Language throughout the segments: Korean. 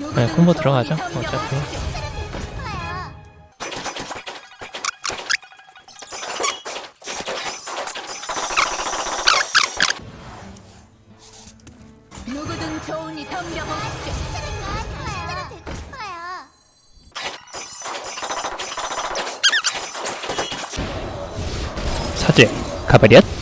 네, 콤보 들어가죠. 어차피. 누구든 좋으니 덤벼보시죠. 사제 가버렸.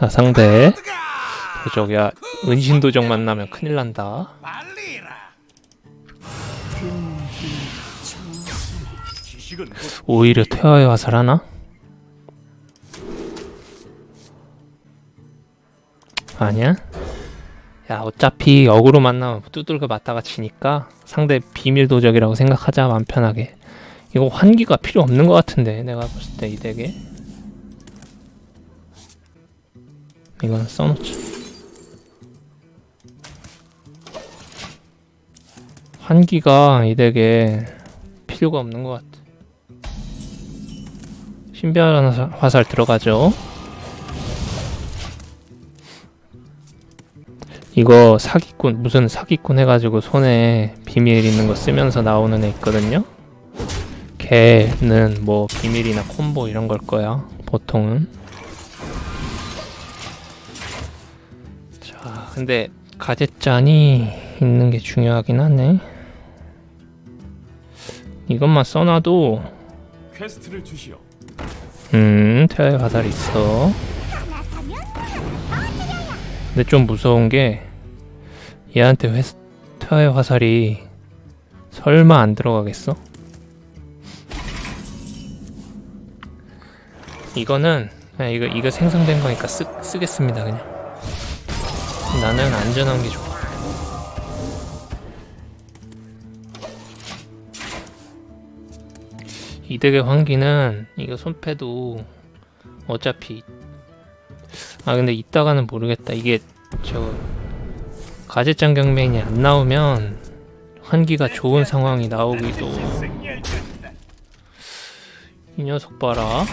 상대 도적이야 은신 도적 만나면 큰일 난다. 오히려 퇴화의 화살 하나? 아니야? 야 어차피 역으로 만나면 두들겨 맞다가 지니까 상대 비밀 도적이라고 생각하자 마음 편하게 이거 환기가 필요 없는 것 같은데 내가 봤을 때 이 덱에 이건 써놓자 환기가 이 덱에 필요가 없는 것 같아. 신비한 화살, 화살 들어가죠. 이거 사기꾼 무슨 사기꾼 해가지고 손에 비밀 있는 거 쓰면서 나오는 애 있거든요. 걔는 뭐 비밀이나 콤보 이런 걸 거야 보통은 근데 가젯잔이 있는 게 중요하긴 하네 이것만 써놔도 퀘스트를 주시오. 음 태아의 화살이 있어 근데 좀 무서운 게 얘한테 회, 태아의 화살이 설마 안 들어가겠어? 이거는 그냥 이거 이거 생성된 거니까 쓰, 쓰겠습니다 그냥 나는 안전한 게 좋아. 이득의 환기는 이거 손패도 어차피 아 근데 이따가는 모르겠다. 이게 저 가젯장 경매인이 안 나오면 환기가 좋은 상황이 나오기도. 이 녀석 봐라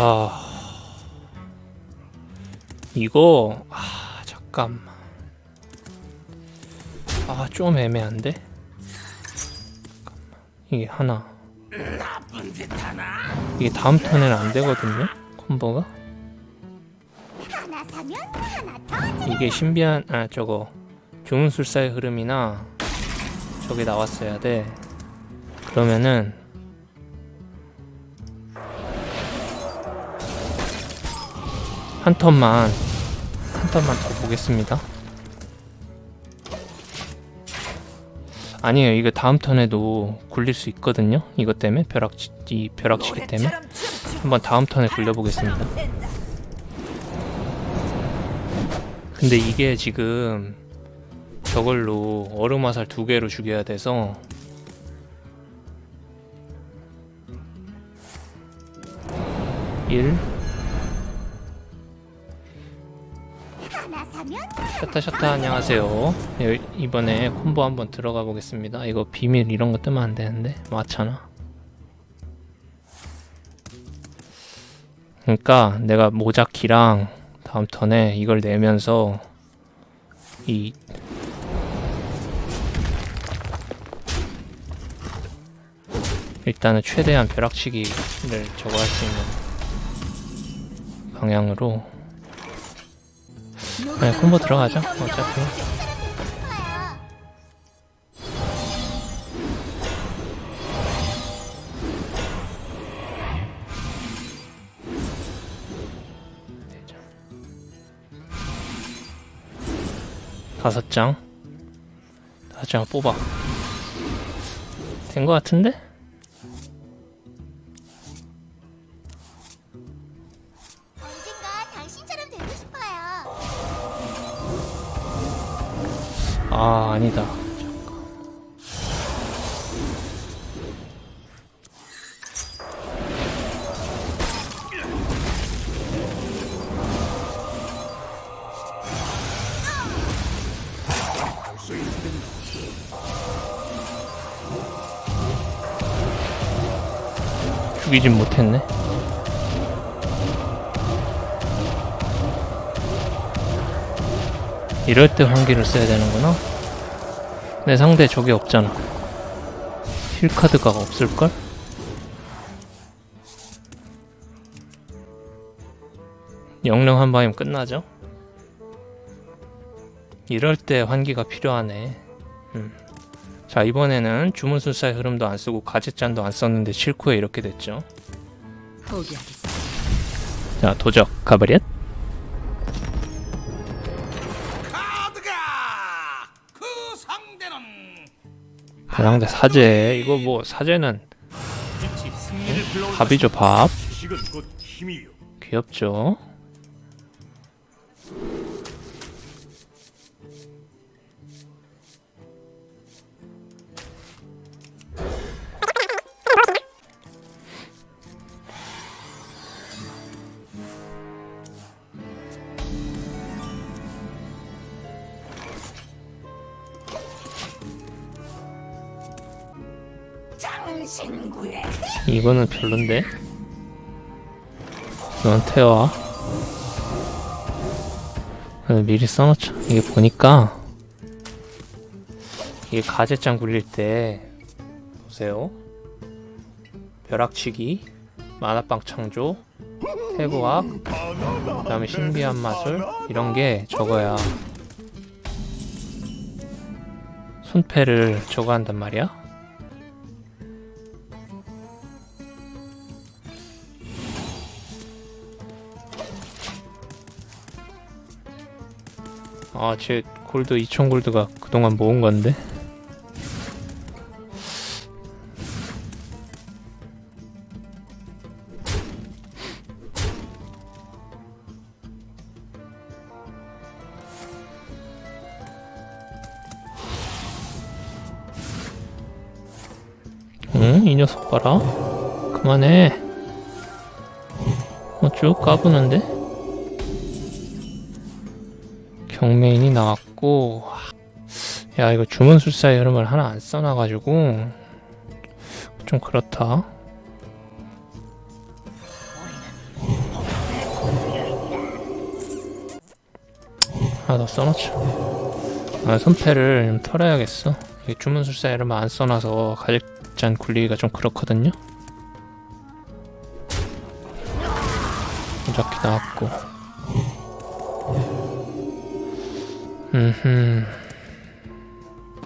자 이거 아 잠깐만 아 좀 애매한데? 잠깐만. 이게 하나. 이게 다음 턴에는 안 되거든요 콤보가? 이게 신비한 아 저거. 주문술사의 흐름이나 저게 나왔어야 돼. 그러면은 한 턴만 한 턴만 더 보겠습니다. 아니에요. 이거 다음 턴에도 굴릴 수 있거든요. 이것 때문에 벼락치 이 벼락치기 때문에 한번 다음 턴에 굴려보겠습니다. 근데 이게 지금 저걸로 얼음 화살 두 개로 죽여야 돼서 일 샤타 샤타 안녕하세요. 여- 이번에 콤보 한번 들어가 보겠습니다. 이거 비밀 이런 거 뜨면 안 되는데. 맞잖아. 그러니까 내가 모자키랑 다음 턴에 이걸 내면서 이 일단은 최대한 벼락치기를 저거 할 수 있는 방향으로 네, 콤보 들어가죠. 어차피. 다섯 장. 다섯 장 뽑아. 된거 같은데? 아, 아니다. 죽이진 못했네. 이럴 때 환기를 써야 되는구나. 내 상대 저게 없잖아. 힐카드가 없을걸? 영능 한 방이면 끝나죠? 이럴 때 환기가 필요하네. 음. 자, 이번에는 주문술사의 흐름도 안 쓰고 가젯잔도 안 썼는데 실쿠에 이렇게 됐죠. 자, 도적 가버렸. 그 상대 사제. 이거 뭐 사제는 밥이죠, 밥. 곧 힘이요. 귀엽죠? 이거는 별론데? 넌 태워. 그래도 미리 써놓자. 이게 보니까 이게 가제장 굴릴 때 보세요. 벼락치기, 만화빵 창조, 태고학, 그다음에 신비한 마술 이런 게 저거야. 손패를 저거 한단 말이야. 아, 제 골드 2000 골드가 그동안 모은 건데. 응? 이 녀석 봐라. 그만해. 어, 쭉 까부는데? 경매인이 나왔고 야 이거 주문술사의 흐름을 하나 안 써놔가지고 좀 그렇다. 하나 더 써놓자. 아, 손패를 좀 털어야겠어. 이게 주문술사의 흐름을 안 써놔서 가죽잔 굴리기가 좀 그렇거든요. 무작기 나왔고 음흠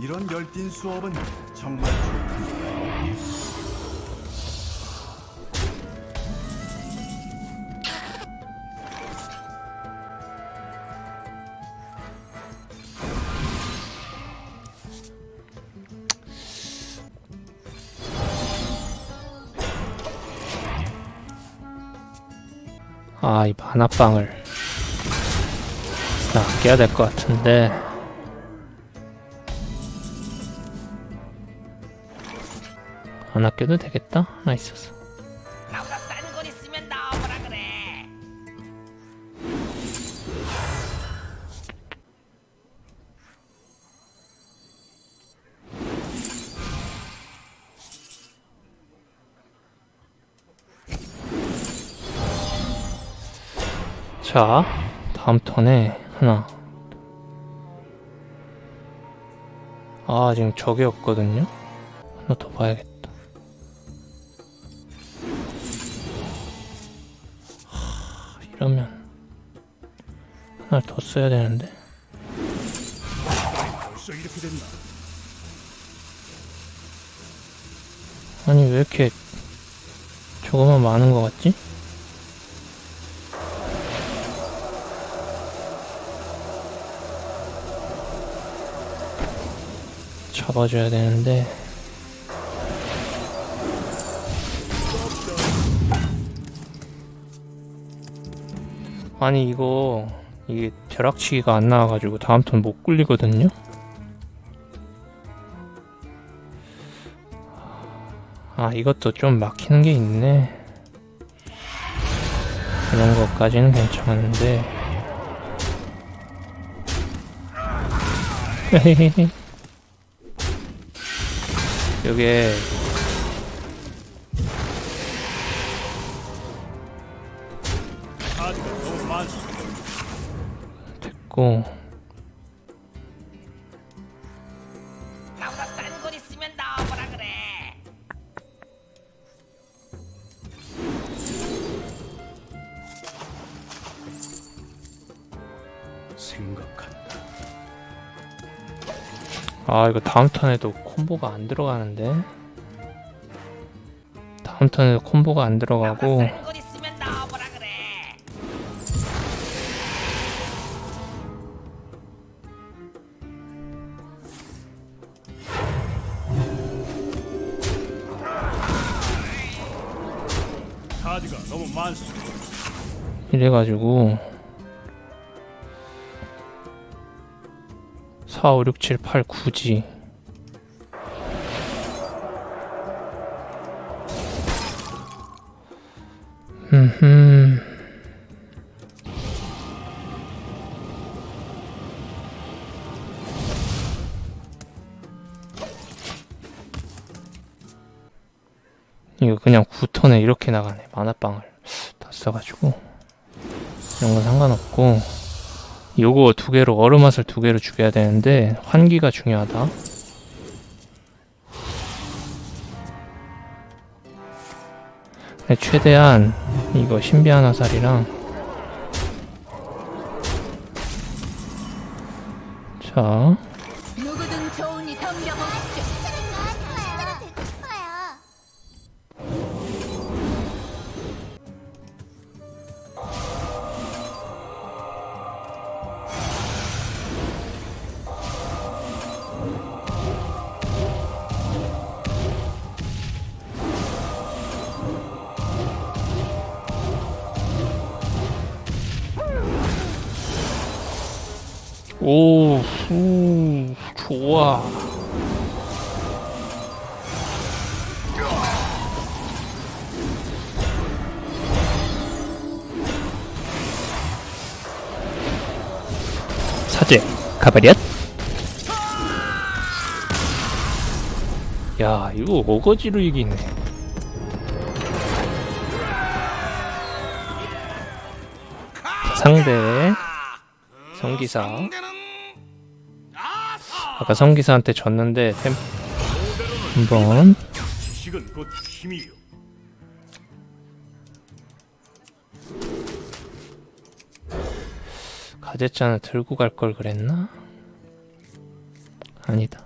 이런 열띤 수업은 정말 좋다. 아, 이 만화빵을 바뀌어야 될 것 같은데 안 아껴도 되겠다? 아, 하나 있어서 자 다음 턴에 하나 아 지금 적이 없거든요 하나 더 봐야겠다 하, 이러면 하나 더 써야 되는데? 아니 왜 이렇게 저거만 많은 것 같지? 잡아줘야 되는데. 아니 이거 이게 벼락치기가 안 나와가지고 다음 턴 못 굴리거든요? 아 이것도 좀 막히는 게 있네. 이런 것까지는 괜찮은데 많소. 됐고 아 이거 다음 턴에도 콤보가 안 들어가는데? 다음 턴에도 콤보가 안 들어가고. 이래가지고 4, 5, 6, 7, 8, 9지. 흠흠. 이거 그냥 9턴에 이렇게 나가네 만화방을. 다 써가지고. 이런 건 상관없고 요거 두 개로 얼음맛을 두 개로 죽여야 되는데 환기가 중요하다. 근데 최대한 이거 신비한 화살이랑 자 오, 후, 좋아. 사제, 가버렸. 야, 이거 어거지로 이기네. 상대 성기사. 아까 성기사한테 졌는데 템 한번 지식은 곧 힘이요. 가제잔을 들고 갈 걸 그랬나? 아니다.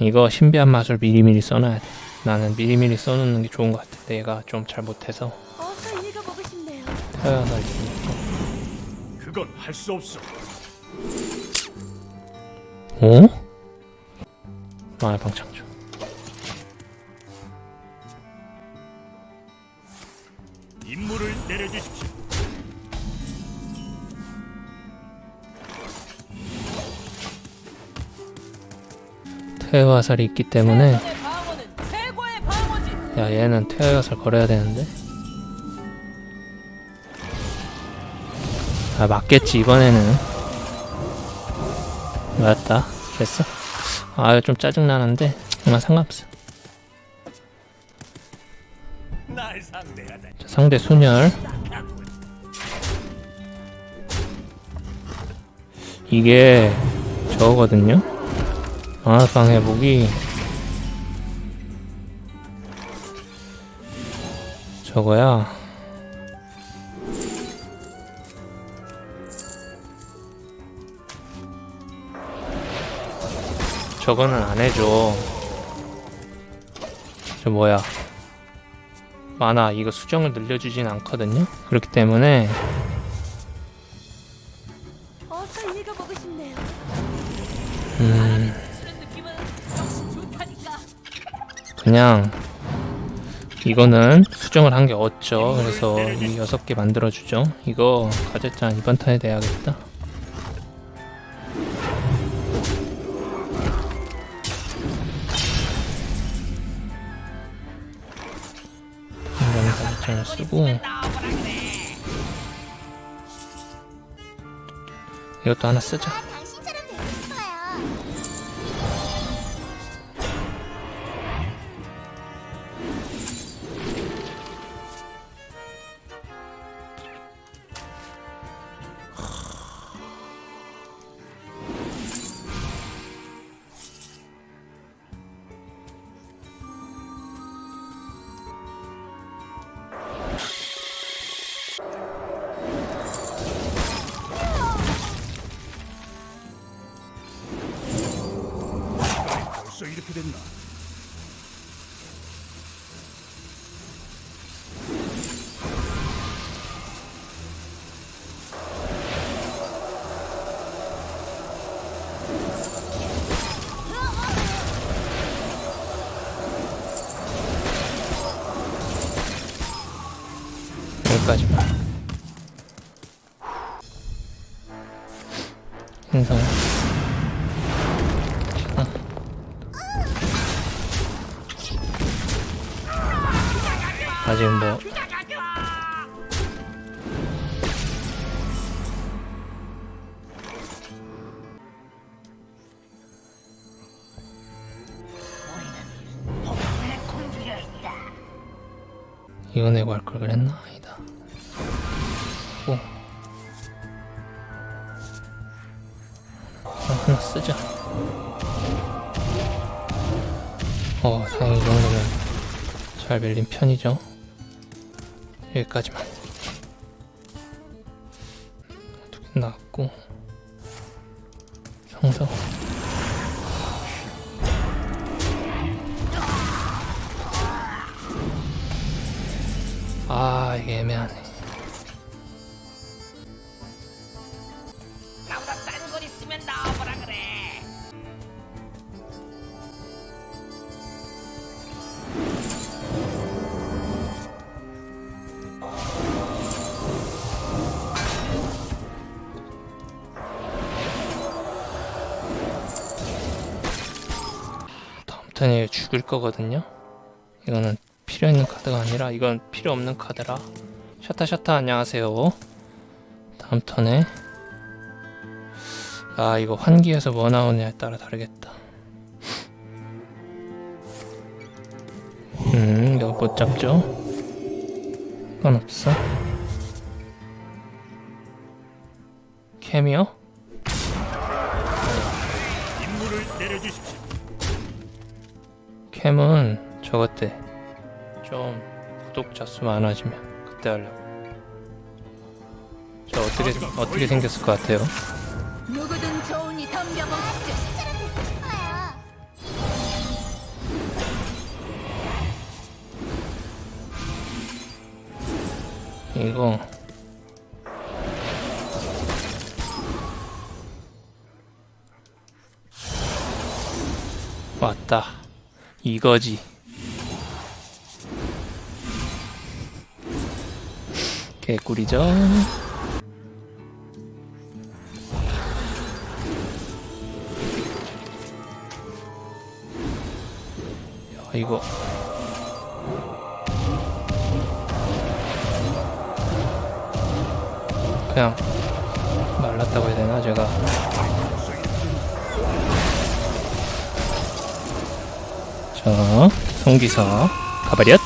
이거 신비한 마술 미리미리 써놔야 돼. 나는 미리미리 써놓는 게 좋은 것 같아. 내가 좀 잘 못해서 어서 읽어보고 싶네요. 태어날 테니까. 그건 할 수 없어. 어? 마을 방 창조. 임무를 내려주십시오. 태화살이 있기 때문에. 야 얘는 퇴화엿을 걸어야 되는데 아 맞겠지 이번에는 맞다. 됐어? 아 좀 짜증나는데 그만 상관없어. 자, 상대 소멸 이게 저거거든요. 만화방 회복이. 저거야 저거는 안 해줘 저 뭐야 만화 이거 수정을 늘려주진 않거든요 그렇기 때문에. 음. 그냥 이거는 수정을 한 게 없죠. 그래서 이 여섯 개 만들어 주죠. 이거 가제짠 이번 턴에 내야겠다. 가제짠을 쓰고. 이것도 하나 쓰자. 됐나? 여기까지만. 행성. 아직 뭐 이거 내고 할 걸 그랬나? 아니다. 오. 어, 하나 쓰자. 어, 다행히 이 정도면 잘 밀린 편이죠. 여기까지만. 두개 나왔고. 성성. 아, 이게 애매하네. 턴에 죽을 거거든요. 이거는 필요 있는 카드가 아니라 이건 필요 없는 카드라. 샤타 샤타 안녕하세요. 다음 턴에 아 이거 환기에서 뭐 나오냐에 따라 다르겠다. 음 이거 못 잡죠? 그건 없어. 캠이요? 임무를 내려주십시오. 캠은 저것 때좀 구독자 수 많아지면 그때 하려고 저 어떻게 어떻게 생겼을 것 같아요? 누구든 좋으니 덤벼보시죠. 이거 왔다 이거지. 개꿀이죠. 야, 이거 그냥 말랐다고 해야 되나 제가 자 성기사 가버렸